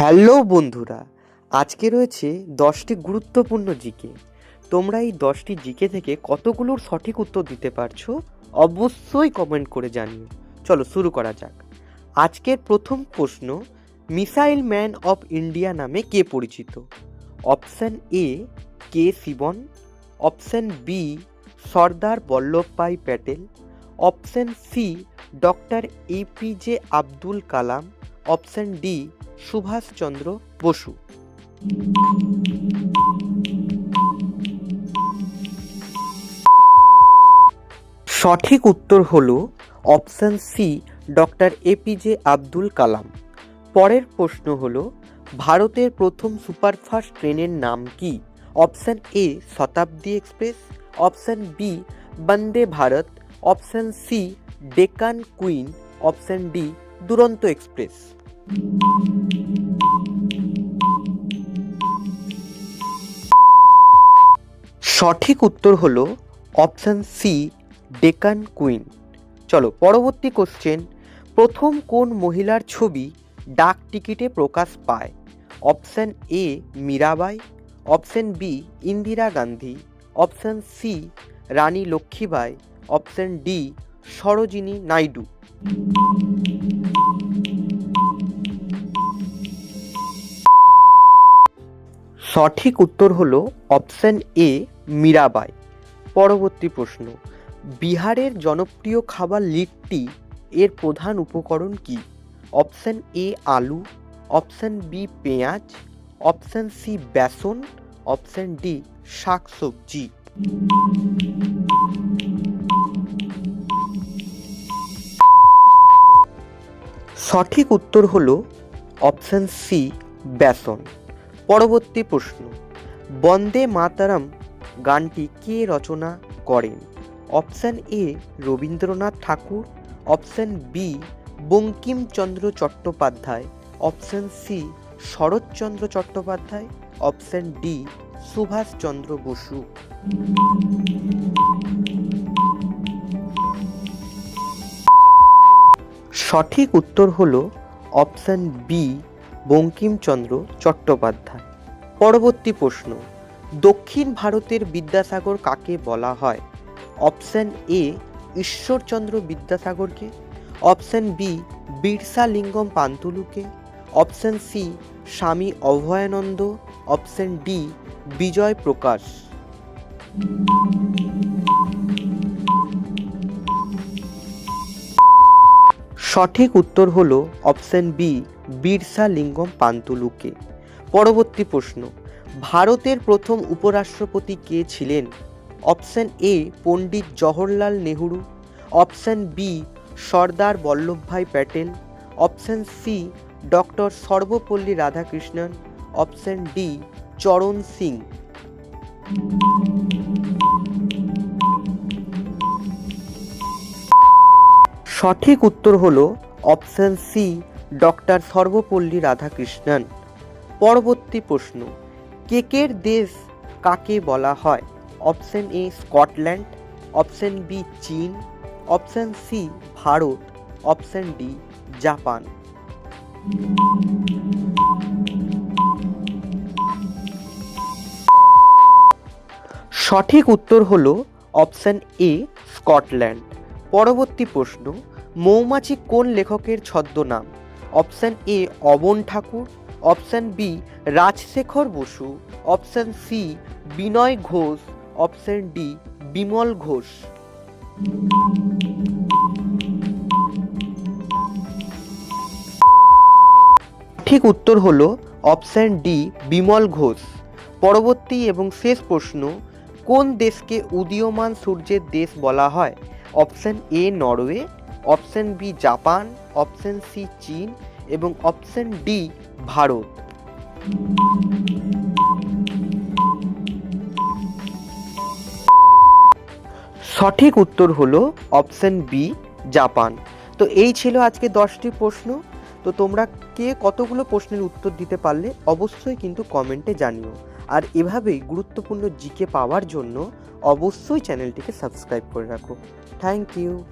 Hello বন্ধুরা, আজকে রয়েছে দশটি গুরুত্বপূর্ণ জিকে। তোমরা এই দশটি জিকে থেকে কতগুলোর সঠিক উত্তর দিতে পারছ, অবশ্যই কমেন্ট করে জানিও। চলো শুরু করা যাক। আজকের প্রথম প্রশ্ন, মিসাইল ম্যান অফ ইন্ডিয়া নামে কে পরিচিত? Option A, K Sivan. Option B, Sardar Vallabhbhai Patel. Option C, doctor APJ Abdul Kalam. Option D Subhashchandra Bose. সঠিক উত্তর হলো option C doctor APJ Abdul Kalam. পরের প্রশ্ন হল, ভারতের প্রথম সুপারফাস্ট ট্রেনের নাম কি? Option A Shatabdi express. Option B Vande Bharat. Option C Deccan queen. Option D Duronto express. সঠিক উত্তর হলো অপশান সি ডেকান কুইন চলো, পরবর্তী কোশ্চেন প্রথম কোন মহিলার ছবি ডাক টিকিটে প্রকাশ পায়? Option A Mirabai option B Indira Gandhi option C Rani Lakshmibai option D Sarojini Naidu. সঠিক উত্তর হলো অপশন এ, মীরাবাই। পরবর্তী প্রশ্ন, বিহারের জনপ্রিয় খাবার লিট্টি এর প্রধান উপকরণ কি? অপশন এ, আলু, অপশন বি, পেঁয়াজ, অপশন সি, বেসন, অপশন ডি, শাকসবজি। সঠিক উত্তর হল অপশন সি, বেসন। পরবর্তী প্রশ্ন। বন্দে মাতারাম গানটি কে রচনা করেন? Option A Rabindranath Tagore, option B Bankimchandra Chattopadhyay, option C Saratchandra Chattopadhyay, option D Subhashchandra Bose. সঠিক উত্তর হলো অপশন বি বঙ্কিমচন্দ্র চট্টোপাধ্যায়। পরবর্তী প্রশ্ন, দক্ষিণ ভারতের বিদ্যাসাগর কাকে বলা হয়? অপশন এ, ঈশ্বরচন্দ্র বিদ্যাসাগরকে। Option B Birsa Lingam পান্তুলুকে। Option C, Swami Abhayananda. Option D, Vijay Prakash. সঠিক উত্তর হলো অপশন বি বিরসা লিঙ্গম পান্তুলুকে। পরবর্তী প্রশ্ন, ভারতের প্রথম উপরাষ্ট্রপতি কে ছিলেন? Option A, Pandit Jawaharlal Nehru. Option B, Sardar Vallabhbhai Patel. Option C, doctor Sarvepalli Radhakrishnan. Option D, Charan Singh. সঠিক উত্তর হলো option C doctor Sarvepalli Radhakrishnan. পরবর্তী প্রশ্ন, কেকের দেশ কাকে বলা হয়? Option A Scotland, option B চীন, option C Bharat, option D Japan. সঠিক উত্তর হলো অপশন এ স্কটল্যান্ড। পরবর্তী প্রশ্ন, মৌমাছি কোন লেখকের ছদ্মনাম? Option A Aban Tagore, option B Rajshekhar Basu, option C Binoy Ghosh, option D Bimal Ghosh. ঠিক উত্তর হলো অপশন ডি বিমল ঘোষ। পরবর্তী এবং শেষ প্রশ্ন, কোন দেশকে উদীয়মান সূর্যের দেশ বলা হয়? Option A Norway option B Japan, option C চীন এবং অপশন ডি ভারত। সঠিক উত্তর হলো অপশন বি জাপান। তো এই ছিল আজকে দশটি প্রশ্ন। তো তোমরা কে কতগুলো প্রশ্নের উত্তর দিতে পারলে অবশ্যই কিন্তু কমেন্টে জানিও। আর এভাবেই গুরুত্বপূর্ণ জিকে পাওয়ার জন্য অবশ্যই চ্যানেলটিকে সাবস্ক্রাইব করে রাখো। Thank you.